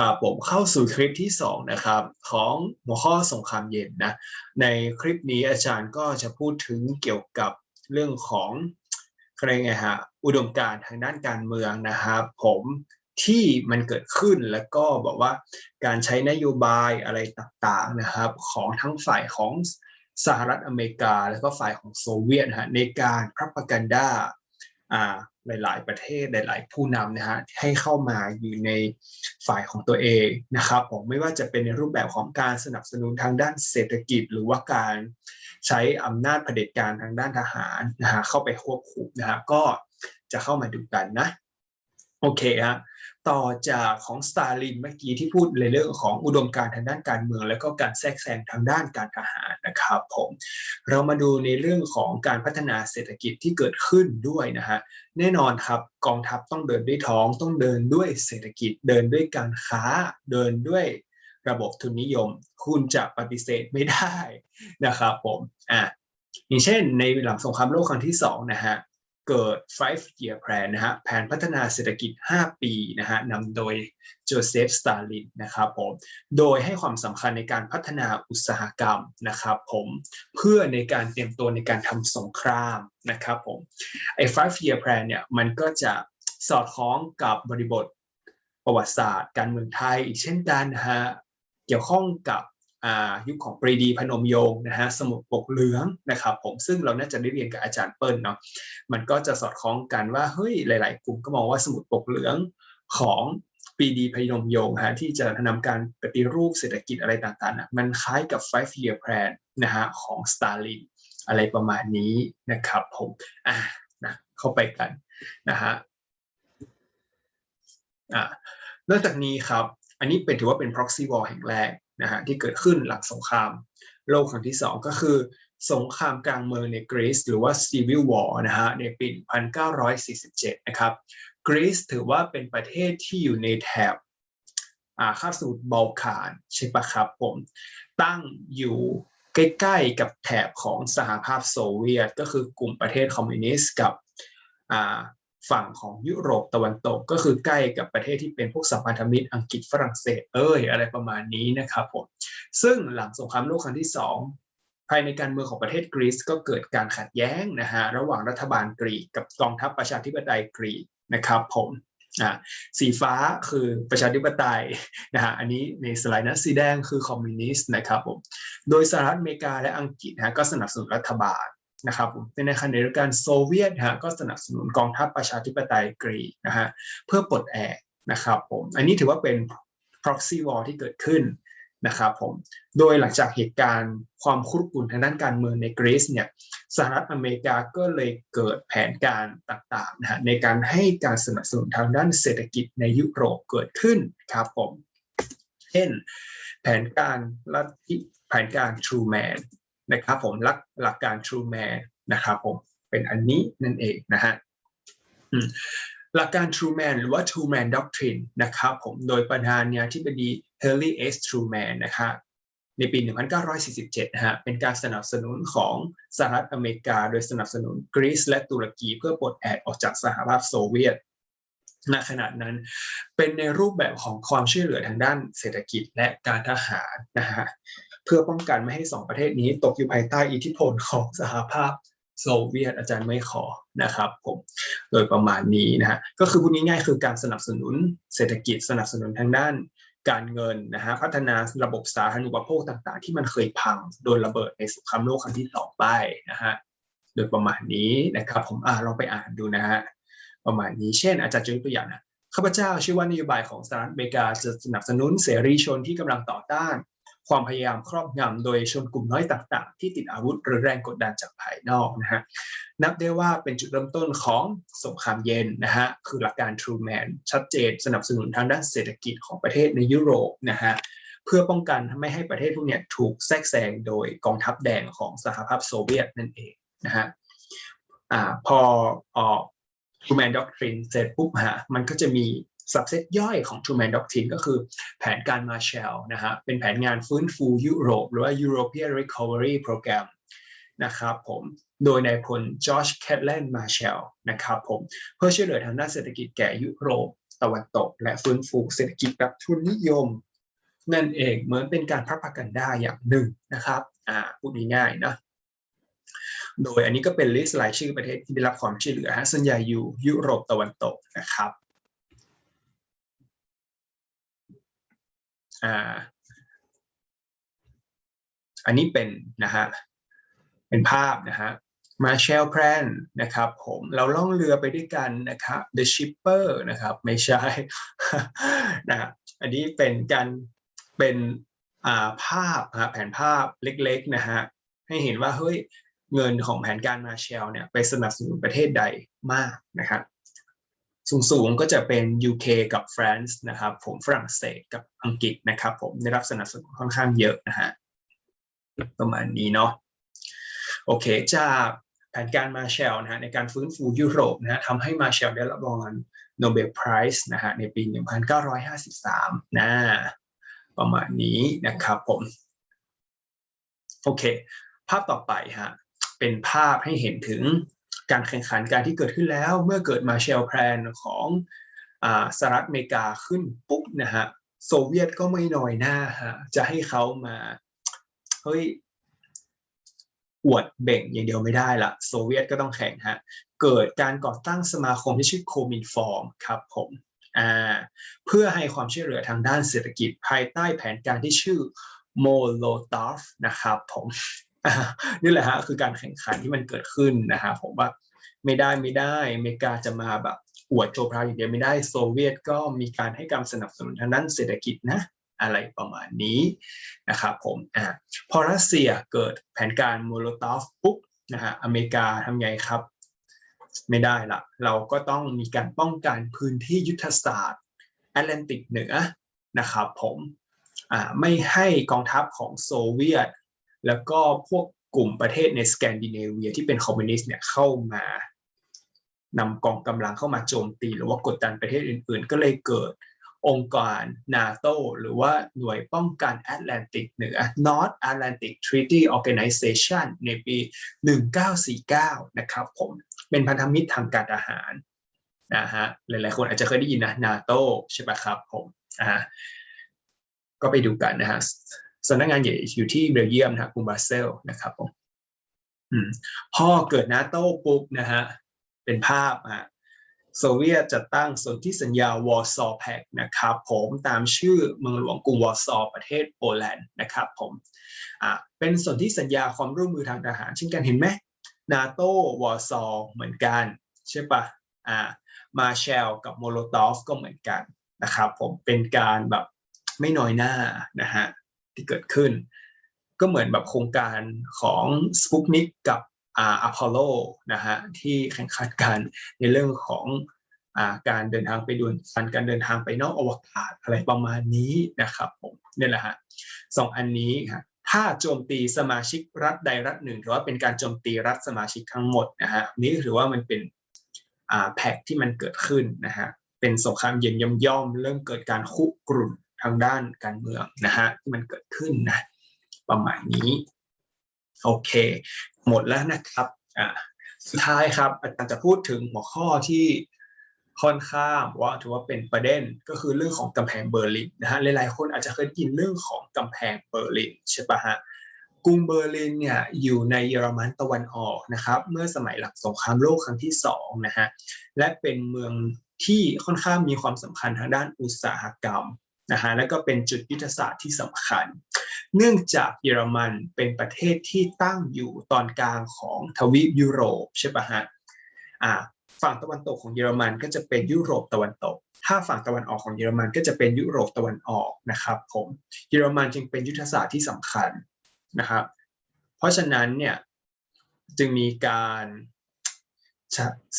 ครับผมเข้าสู่คลิปที่2นะครับของหัวข้อสงครามเย็นนะในคลิปนี้อาจารย์ก็จะพูดถึงเกี่ยวกับเรื่องของอะไรไงฮะอุดมการณ์ทางด้านการเมืองนะครับผมที่มันเกิดขึ้นแล้วก็บอกว่าการใช้นโยบายอะไรต่างๆนะครับ ของทั้งฝ่ายของสหรัฐอเมริกา แล้วก็ฝ่ายของโซเวียตฮะในการพร o ปกันดาอ่า หลาย ๆ ประเทศหลาย ๆ ผู้นำนะฮะให้เข้ามาอยู่ในฝ่ายของตัวเองนะครับผมไม่ว่าจะเป็นในรูปแบบของการสนับสนุนทางด้านเศรษฐกิจ หรือว่าการใช้อำนาจเผด็จการทางด้านทหารนะฮะเข้าไปควบคุมนะฮะก็จะเข้ามาดูกันนะ โอเคฮะต่อจากของสตาลินเมื่อกี้ที่พูดในเรื่องของอุดมการณ์ทางด้านการเมือง แล้วก็การแทรกแซงทางด้านการทหารนะครับผมเรามาดูในเรื่องของการพัฒนาเศรษฐกิจที่เกิดขึ้นด้วยนะฮะแน่นอนครับกองทัพต้องเดินด้วยท้องต้องเดินด้วยเศรษฐกิจเดินด้วยการค้าเดินด้วยระบบทุนนิยม คุณจะปฏิเสธไม่ได้นะครับผมอะอย่างเช่นในหลังสงครามโลกครั้งที่สองนะฮะ เกิด five year plan นะฮะแผนพัฒนาเศรษฐกิจ 5 ปีนะฮะนำโดยโจเซฟสตาลินนะครับผมโดยให้ความสำคัญในการพัฒนาอุตสาหกรรมนะครับผมเพื่อในการเตรียมตัวในการทำสงครามนะครับผมไอ้ five year plan เนี่ยมันก็จะสอดคล้องกับบริบทประวัติศาสตร์ การเมืองไทยอีกเช่นกันนะฮะเกี่ยวข้องกับ ยุคของปรีดีพนมยงนะฮะสมุดปกเหลืองนะครับผมซึ่งเราน่าจะได้เรียนกับอาจารย์เปิ้ลเนาะมันก็จะสอดคล้องกันว่าเฮ้ยหลาย ๆ กลุ่มก็มองว่าสมุดปกเหลืองของปรีดีพนมยงฮะที่จะนำการปฏิรูปเศรษฐกิจอะไรต่างๆนะมันคล้ายกับ five year plan นะฮะของสตาลินอะไรประมาณนี้นะครับผมอะนะเข้าไปกันนะฮะอ่านอกจากนี้ครับอันนี้เป็นถือว่าเป็น proxy war แห่งแรก นะฮะที่เกิดขึ้นหลังสงคราม โลกครั้งที่ 2 ก็คือ สงครามกลางเมืองในกรีซหรือว่า Civil War นะฮะในปี 1947 นะครับกรีซถือว่าเป็นประเทศที่อยู่ในแถบอาคาบสมุทรบอลข่านใช่ปะครับผม ตั้งอยู่ใกล้ๆกับแถบของสหภาพโซเวียต ก็คือกลุ่มประเทศคอมมิวนิสต์กับ ฝั่งของยุโรปตะวันตก ก็คือใกล้กับประเทศที่เป็นพวกสัมพันธมิตรอังกฤษฝรั่งเศสเอ้ยอะไรประมาณนี้นะครับผมซึ่งหลังสงครามโลกครั้งที่สองภายในการเมืองของประเทศกรีซก็เกิดการขัดแย้งนะฮะระหว่างรัฐบาลกรีกกับกองทัพประชาธิปไตยกรีกนะครับผมสีฟ้าคือประชาธิปไตยนะฮะอันนี้ในสไลด์นั้นสีแดงคือคอมมิวนิสต์นะครับผมโดยสหรัฐอเมริกาและอังกฤษนะก็สนับสนุนรัฐบาล นะครับในขณะเดียวกันโซเวียตฮะก็สนับสนุนกองทัพประชาธิปไตยกรีกนะฮะเพื่อปลดแอกนะครับผมอันนี้ถือว่าเป็น proxy war ที่เกิดขึ้นนะครับผมโดยหลังจากเหตุการณ์ความคุกรุ่นทางด้านการเมืองในกรีซเนี่ยสหรัฐอเมริกาก็เลยเกิดแผนการต่างๆนะฮะในการให้การสนับสนุนทางด้านเศรษฐกิจในยุโรปเกิดขึ้นครับผมเช่นแผนการลัทธิแผนการ Truman น นะครับผมหลักหลักการ Truman นะครับผมเป็นอันนี้นั่นเองนะฮะหลักการ Truman หรือว่า Truman Doctrine นะครับผมโดยประธานาธิบดี Harry S. Truman นะครับในปี 1947 นะฮะ เป็นการสนับสนุนของสหรัฐอเมริกา โดยสนับสนุนกรีซและตุรกีเพื่อปลดแอกออกจากสหภาพโซเวียตณขณะนั้นเป็นในรูปแบบของความช่วยเหลือทางด้านเศรษฐกิจและการทหารนะฮะ เพื่อป้องกันไม่ให้สองประเทศนี้ตกอยู่ภายใต้อิทธิพลของสหภาพโซเวียตอาจารย์ไม่ขอนะครับผมโดยประมาณนี้นะฮะก็คือพูดง่ายๆคือการสนับสนุนเศรษฐกิจสนับสนุนทางด้านการเงินนะฮะพัฒนาระบบสาธารณูปโภคต่างๆ ที่มันเคยพังโดนระเบิดในสงครามโลกครั้งที่สองไปนะฮะโดยประมาณนี้นะครับผมอ่าลองไปอ่านดูนะฮะประมาณนี้เช่น อาจารย์จะยกตัวอย่างนะข้าพเจ้าเชื่อว่านโยบายของสหรัฐอเมริกาจะสนับสนุนเสรีชนที่กำลังต่อต้าน ความพยายามครอบงำโดยชนกลุ่มน้อยต่างๆ ที่ติดอาวุธหรือแรงกดดันจากภายนอกนะฮะนับได้ว่าเป็นจุดเริ่มต้นของสงครามเย็นนะฮะคือหลักการ Truman ชัดเจนสนับสนุนทางด้านเศรษฐกิจของประเทศในยุโรปนะฮะเพื่อป้องกันไม่ให้ประเทศพวกนี้ถูกแทรกแซงโดยกองทัพแดงของสหภาพโซเวียตนั่นเองนะฮะอ่าพอออก Truman Doctrine เสร็จปุ๊บฮะมันก็จะมี สับเซตย่อยของ Truman Doctrine ก็คือแผนการมาแชลนะฮะเป็นแผนงานฟื้นฟูยุโรป หรือว่า European Recovery Program นะครับผมโดยนายพลจอร์จแคทเลนมาเชลนะครับผมเพื่อช่วยเหลือทางด้านเศรษฐกิจแก่ยุโรปตะวันตก และฟื้นฟูเศรษฐกิจแบบทุนนิยม นั่นเองเหมือนเป็นการพัฒกันได้อย่างหนึ่งนะครับอ่าพูดง่ายๆนะโดยอันนี้ก็เป็นลิสต์รายชื่อประเทศที่ได้รับความช่วยเหลือฮะส่วนใหญ่อยู่ยุโรปตะวันตกนะครับ อ่าอันนี้เป็นนะฮะเป็นภาพนะฮะมาเชลแพรนนะครับผมเราล่องเรือไปด้วยกันนะครับ The Shipper นะครับ ไม่ใช่นะอันนี้เป็นการเป็นอ่าภาพนะแผนภาพเล็กๆนะฮะให้เห็นว่าเฮ้ยเงินของแผนการมาเชลเนี่ยไปสนับสนุนประเทศใดมากนะครับ สูงๆก็จะเป็น UK กับฝรั่งนะครับ ผมฝรั่งเศสกับอังกฤษนะครับ ผมได้รับสนับสนุนค่อนข้างเยอะนะฮะประมาณนี้เนาะโอเคจากแผนการมาเชลนะฮะในการฟื้นฟูยุโรปนะฮะทำให้มาเชลได้รับรางวัลโนเบลไพรส์นะฮะในปี 1953 นะประมาณนี้นะครับผม โอเค ภาพต่อไปฮะเป็นภาพให้เห็นถึง การแข่งขันการที่เกิดขึ้นแล้วเมื่อเกิดมาเชลแพลนของอสหรัฐอเมริกาขึ้นปุ๊บนะฮะโซเวียตก็ไม่น้อยหน้าฮะจะให้เขามาเฮ้ยอวดเบ่งอย่างเดียวไม่ได้ละโซเวียตก็ต้องแข่งฮะเกิดการก่อตั้งสมาคมที่ชื่อโคมินฟอร์มครับผมอ่าเพื่อให้ความช่วยเหลือทางด้านเศรษฐกิจภายใต้แผนการที่ชื่อโมโลตอฟนะครับผม นี่แหละฮะคือการแข่งขันที่มันเกิดขึ้นนะฮะผมว่าไม่ได้ไม่ได้อเมริกาจะมาแบบอวดโชว์พราวอย่างเดียวไม่ได้โซเวียตก็มีการให้การสนับสนุนทางด้านเศรษฐกิจนะอะไรประมาณนี้นะครับผมอ่าพอรัสเซียเกิดแผนการโมโลตอฟปุ๊บนะฮะอเมริกาทำไงครับ ไม่ได้ละเราก็ต้องมีการป้องกันพื้นที่ยุทธศาสตร์แอตแลนติกเหนือนะครับผมอ่าไม่ให้กองทัพของโซเวียต แล้วก็พวกกลุ่มประเทศในสแกนดิเนเวียที่เป็นคอมมิวนิสต์เนี่ยเข้ามานำกองกำลังเข้ามาโจมตี หรือว่ากดดันประเทศอื่น ๆ ก็เลยเกิดองค์การนาโตหรือว่าหน่วยป้องกันแอตแลนติกเหนือ North Atlantic Treaty Organization ในปี 1949 นะครับผม เป็นพันธมิตรทางการทหารนะฮะ หลายๆคนอาจจะเคยได้ยินนะนาโตใช่ปะครับผมอ่าก็ไปดูกันนะฮะ สำนักงานใหญ่อยู่ที่เบลเยียมนะกรุงบรัสเซลนะครับผมอืมพอเกิดนาโต้ปุ๊บนะฮะเป็นภาพอะโซเวียตจะตั้งสนธิสัญญาวอร์ซอแพกนะครับ ผมตามชื่อเมืองหลวงกรุงวอร์ซอประเทศโปแลนด์นะครับผมอ่าเป็นสนธิสัญญาความร่วมมือทางทหารเช่นกันเห็นไหมนาโต้วอร์ซอเหมือนกัน ใช่ปะอ่ามาเชลกับโมโลตอฟก็เหมือนกันนะครับผมเป็นการแบบไม่น้อยหน้านะฮะ ที่เกิดขึ้น ก็เหมือนแบบโครงการของสปุกนิกกับอ่าอพอลโลนะฮะที่แข่งขันกันในเรื่องของอ่าการเดินทางไปดวนการการเดินทางไปนอกอวกาศอะไรประมาณนี้นะครับผมนี่แหละฮะสองอันนี้ครับถ้าโจมตีสมาชิกรัฐใดรัฐหนึ่งถือว่าเป็นการโจมตีรัฐสมาชิกทั้งหมดนะฮะนี่ถือว่ามันเป็นอ่าแพ็กที่มันเกิดขึ้นนะฮะเป็นสงครามเย็นย่อมย่อมเริ่มเกิดการคุกรุ่นางด้านการเมืองนะฮะที่มันเกิดขึ้นนะประมาณนี้โอเค หมดแล้วนะครับอ่าสุดท้ายครับอาจารย์จะพูดถึงหัวข้อที่ค่อนข้างว่าถือว่าเป็นประเด็นก็คือเรื่องของกำแพงเบอร์ลินนะฮะหลายๆคนอาจจะเคยได้ยินเรื่องของกำแพงเบอร์ลินใช่ปะฮะกรุงเบอร์ลินเนี่ยอยู่ในเยอรมันตะวันออกนะครับเมื่อสมัยหลังสงครามโลกครั้งที่สองนะฮะและเป็นเมืองที่ค่อนข้างมีความสำคัญทางด้านอุตสาหกรรม นะฮะและก็เป็นจุดยุทธศาสตร์ที่สำคัญ เนื่องจากเยอรมันเป็นประเทศที่ตั้งอยู่ตอนกลางของทวีปยุโรปใช่ปะฮะอ่าฝั่งตะวันตกของเยอรมันก็จะเป็นยุโรปตะวันตก ถ้าฝั่งตะวันออกของเยอรมันก็จะเป็นยุโรปตะวันออกนะครับผมเยอรมันจึงเป็นยุทธศาสตร์ที่สำคัญนะครับเพราะฉะนั้นเนี่ยจึงมีการ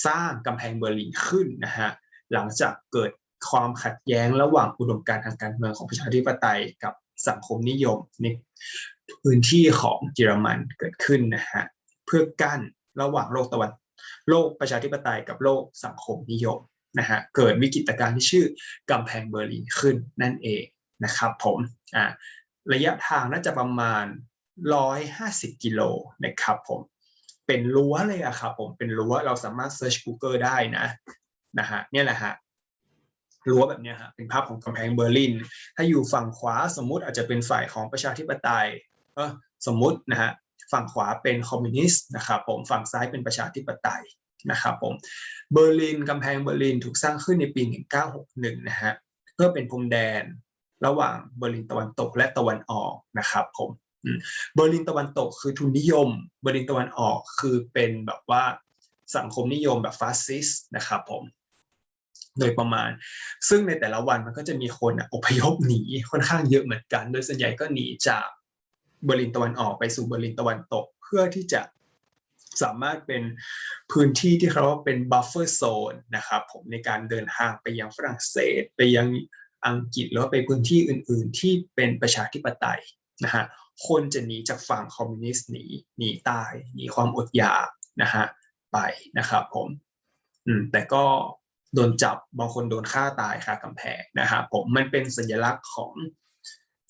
สร้างกำแพงเบอร์ลินขึ้นนะฮะหลังจากเกิด ความขัดแย้งระหว่างอุดมการณ์ทางการเมืองของประชาธิปไตยกับสังคมนิยมในพื้นที่ของเยอรมันเกิดขึ้นนะฮะเพื่อกั้นระหว่างโลกตะวันโลกประชาธิปไตยกับโลกสังคมนิยมนะฮะเกิดวิกฤตการณ์ที่ชื่อกำแพงเบอร์ลินขึ้นนั่นเองนะครับผมอ่าระยะทางน่าจะประมาณ 150 กิโลนะครับผมเป็นรั้วเลยอะครับผมเป็นรั้วเราสามารถ search Google ได้นะนะฮะเนี่ยแหละฮะ รั้วแบบนี้ฮะเป็นภาพของกำแพงเบอร์ลิน ถ้าอยู่ฝั่งขวาสมมุติอาจจะเป็นฝ่ายของประชาธิปไตยเออสมมุตินะฮะฝั่งขวาเป็นคอมมิวนิสต์นะครับผมฝั่งซ้ายเป็นประชาธิปไตยนะครับผมเบอร์ลินกำแพงเบอร์ลินถูกสร้างขึ้นในปี 1961 นะฮะเพื่อเป็นพรมแดนระหว่างเบอร์ลินตะวันตกและตะวันออกนะครับผมเบอร์ลินตะวันตกคือทุนนิยม เบอร์ลินตะวันออกคือเป็นแบบว่าสังคมนิยมแบบฟาสซิสต์นะครับผม โดยประมาณ ซึ่งในแต่ละวันมันก็จะมีคนออพยพหนีค่อนข้างเยอะเหมือนกัน โดยส่วนใหญ่ก็หนีจากเบอร์ลินตะวันออกไปสู่เบอร์ลินตะวันตก เพื่อที่จะสามารถเป็นพื้นที่ที่เขาเรียกว่าเป็นบัฟเฟอร์โซนนะครับผมในการเดินทางไปยังฝรั่งเศส ไปยังอังกฤษหรือว่าไปพื้นที่อื่น ๆ ที่เป็นประชาธิปไตยนะฮะคนจะหนีจากฝั่งคอมมิวนิสต์หนีหนีตายหนีความอดอยากนะฮะไปนะครับผมอืมแต่ก็ โดนจับบางคนโดนฆ่าตายคากำแพงนะครับผมมันเป็นสัญลักษณ์ของ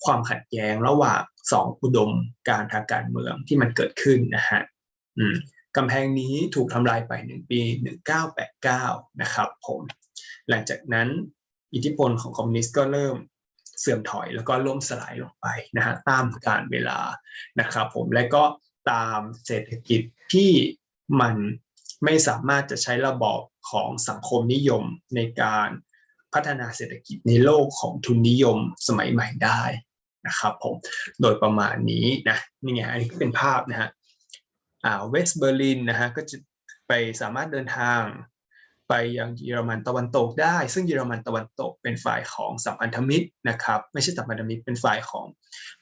ความขัดแย้งระหว่างสองอุดมการทางการเมืองที่มันเกิดขึ้นนะฮะอืมกำแพงนี้ถูกทำลายไปในปี 1989 นะครับผมหลังจากนั้นอิทธิพลของคอมมิวนิสต์ก็เริ่มเสื่อมถอยแล้วก็ล่มสลายลงไปนะฮะตามกาลเวลานะครับผมและก็ตามเศรษฐกิจที่มัน ไม่สามารถจะใช้ระบอบของสังคมนิยมในการพัฒนาเศรษฐกิจในโลกของทุนนิยมสมัยใหม่ได้นะครับผมโดยประมาณนี้นะนี่ไงอันนี้เป็นภาพนะฮะอ่าเวสต์เบอร์ลินนะฮะก็จะไปสามารถเดินทางไปยังเยอรมันตะวันตกได้ ซึ่งเยอรมันตะวันตกเป็นฝ่ายของสัมพันธมิตรนะครับ ไม่ใช่สัมพันธมิตรเป็นฝ่ายของ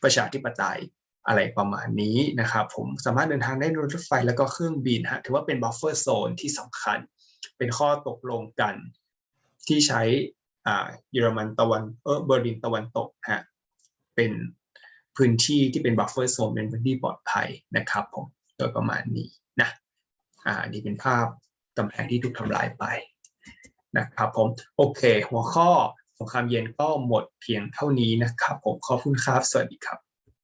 ประชาธิปไตย อะไรประมาณนี้นะครับผมสามารถเดินทางได้รถไฟแล้วก็เครื่องบินฮะถือว่าเป็นบัฟเฟอร์โซนที่สำคัญ เป็นข้อตกลงกันที่ใช้อ่าเยอรมันตะวันเออเบอร์ลินตะวันตกฮะเป็นพื้นที่ที่เป็นบัฟเฟอร์โซนเป็นพื้นที่ปลอดภัยนะครับผมโดยประมาณนี้นะอ่านนี่เป็นภาพกำแพงที่ถูกทำลายไปนะครับผมโอเค หัวข้อสงครามเย็นก็หมดเพียงเท่านี้นะครับผมขอบคุณครับ สวัสดีครับ